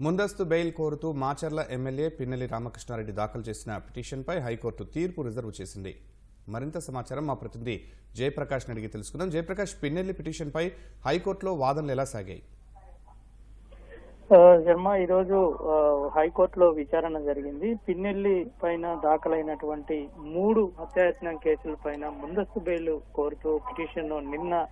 ముందస్తు బెయిల్ కోరుతూ మాచర్ల ఎమ్మెల్యే పిన్నెల్లి రామకృష్ణారెడ్డి దాఖలు చేసిన పిటిషన్పై హైకోర్టు తీర్పు రిజర్వ్ చేసింది. మరింత సమాచారం మా ప్రతినిధి జయప్రకాష్ అడిగి తెలుసుకుందాం. జయప్రకాష్ పిన్నెల్లి పిటిషన్పై హైకోర్టులో వాదనలు ఎలా సాగాయి? శర్మ ఈరోజు హైకోర్టులో విచారణ జరిగింది. పిన్నెల్లి పైన దాఖలైనటువంటి మూడు హత్యాయత్నం కేసుల పైన ముందస్తు బెయిల్ కోరుతూ పిటిషన్ నిన్న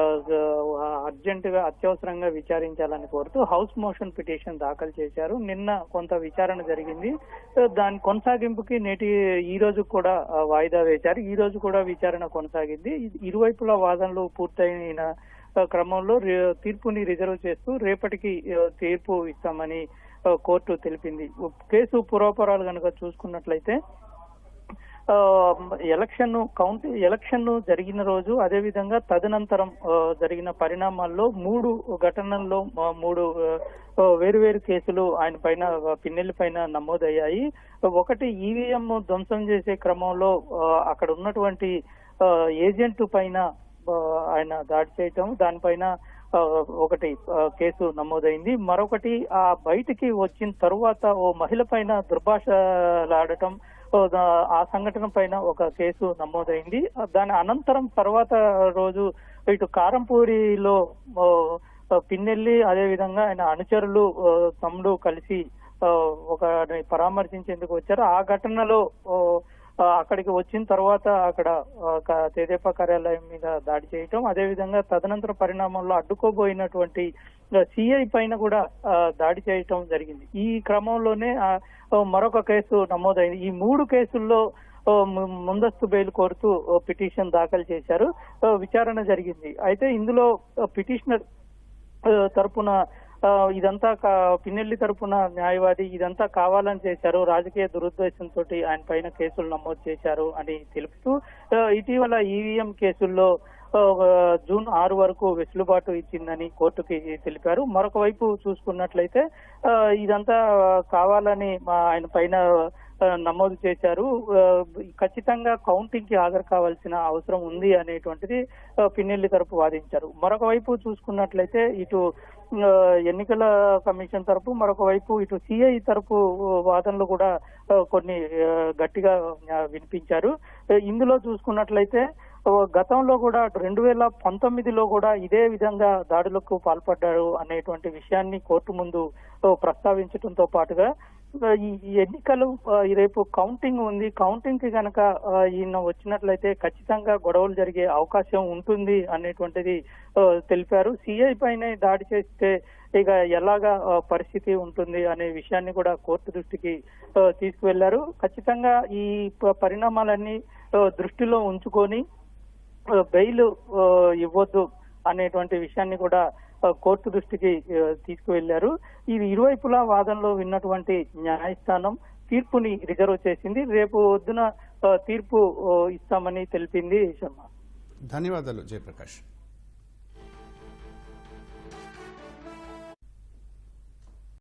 అర్జెంటుగా అర్జెంట్గా అత్యవసరంగా విచారించాలని కోరుతూ హౌస్ మోషన్ పిటిషన్ దాఖలు చేశారు. నిన్న కొంత విచారణ జరిగింది. దాని కొనసాగింపుకి నేటి ఈ రోజు కూడా వాయిదా వేశారు. ఈ రోజు కూడా విచారణ కొనసాగింది. ఇరువైపుల వాదనలు పూర్తయిన క్రమంలో తీర్పుని రిజర్వ్ చేస్తూ రేపటికి తీర్పు ఇస్తామని కోర్టు తెలిపింది. కేసు పూర్వపరాలు కనుక చూసుకున్నట్లయితే ఎలక్షన్ కౌంట్ ఎలక్షన్ జరిగిన రోజు అదే విధంగా తదనంతరం జరిగిన పరిణామాల్లో మూడు ఘటనల్లో మూడు వేరువేరు కేసులు ఆయన పైన పిన్నెల్లి పైన నమోదయ్యాయి. ఒకటి ఈవీఎం ధ్వంసం చేసే క్రమంలో అక్కడ ఉన్నటువంటి ఏజెంట్ పైన ఆయన దాడి చేయటం దానిపైన ఒకటి కేసు నమోదైంది. మరొకటి ఆ బయటికి వచ్చిన తరువాత ఓ మహిళ పైన దుర్భాషలాడటం ఆ సంఘటన పైన ఒక కేసు నమోదైంది. దాని అనంతరం తర్వాత రోజు ఇటు కారంపూడిలో పిన్నెల్లి అదే విధంగా ఆయన అనుచరులు తమ్ముడు కలిసి ఒక పరామర్శించేందుకు వచ్చారు. ఆ ఘటనలో అక్కడికి వచ్చిన తర్వాత అక్కడ ఒక తెదేపా కార్యాలయం మీద దాడి చేయటం అదే విధంగా తదనంతర పరిణామంలో అడ్డుకోబోయినటువంటి సిఐ పైన కూడా దాడి చేయటం జరిగింది. ఈ క్రమంలోనే మరొక కేసు నమోదైంది. ఈ మూడు కేసుల్లో ముందస్తు బెయిల్ కోరుతూ పిటిషన్ దాఖలు చేశారు. విచారణ జరిగింది. అయితే ఇందులో పిటిషనర్ తరపున ఇదంతా కా- పిన్నెల్లి తరపున న్యాయవాది ఇదంతా కావాలని చేశారు. రాజకీయ దురుద్దేశంతో ఆయన పైన కేసులు నమోదు చేశారు అని తెలుపుతూ ఇటీవల ఈవీఎం కేసుల్లో జూన్ ఆరు వరకు వెసులుబాటు ఇచ్చిందని కోర్టుకి తెలిపారు. మరొక వైపు చూసుకున్నట్లయితే ఇదంతా కావాలని మా ఆయన పైన నమోదు చేశారు. ఖచ్చితంగా కౌంటింగ్కి హాజరు కావాల్సిన అవసరం ఉంది అనేటువంటిది పిన్నెల్లి తరపు వాదించారు. మరొక వైపు చూసుకున్నట్లయితే ఇటు ఎన్నికల కమిషన్ తరపు మరొక వైపు ఇటు సిఐ తరపు వాదనలు కూడా కొన్ని గట్టిగా వినిపించారు. ఇందులో చూసుకున్నట్లయితే గతంలో కూడా రెండు వేల పంతొమ్మిదిలో కూడా ఇదే విధంగా దాడులకు పాల్పడ్డారు అనేటువంటి విషయాన్ని కోర్టు ముందు ప్రస్తావించడంతో పాటుగా ఈ ఎన్నికలు రేపు కౌంటింగ్ ఉంది. కౌంటింగ్కి గనక ఈయన వచ్చినట్లయితే ఖచ్చితంగా గొడవలు జరిగే అవకాశం ఉంటుంది అనేటువంటిది తెలిపారు. సిఐ పైన దాడి చేస్తే ఇక ఎలాగా పరిస్థితి ఉంటుంది అనే విషయాన్ని కూడా కోర్టు దృష్టికి తీసుకువెళ్ళారు. ఖచ్చితంగా ఈ పరిణామాలన్నీ దృష్టిలో ఉంచుకొని బెయిల్ ఇవ్వద్దు అనేటువంటి విషయాన్ని కూడా కోర్టు దృష్టికి తీసుకువెళ్ళారు ఇది ఇరువైపులా వాదనలో విన్నటువంటి న్యాయస్థానం తీర్పుని రిజర్వ్ చేసింది. రేపు వద్దున తీర్పు ఇస్తామని తెలిపింది శర్మ. ధన్యవాదాలు జయప్రకాష్.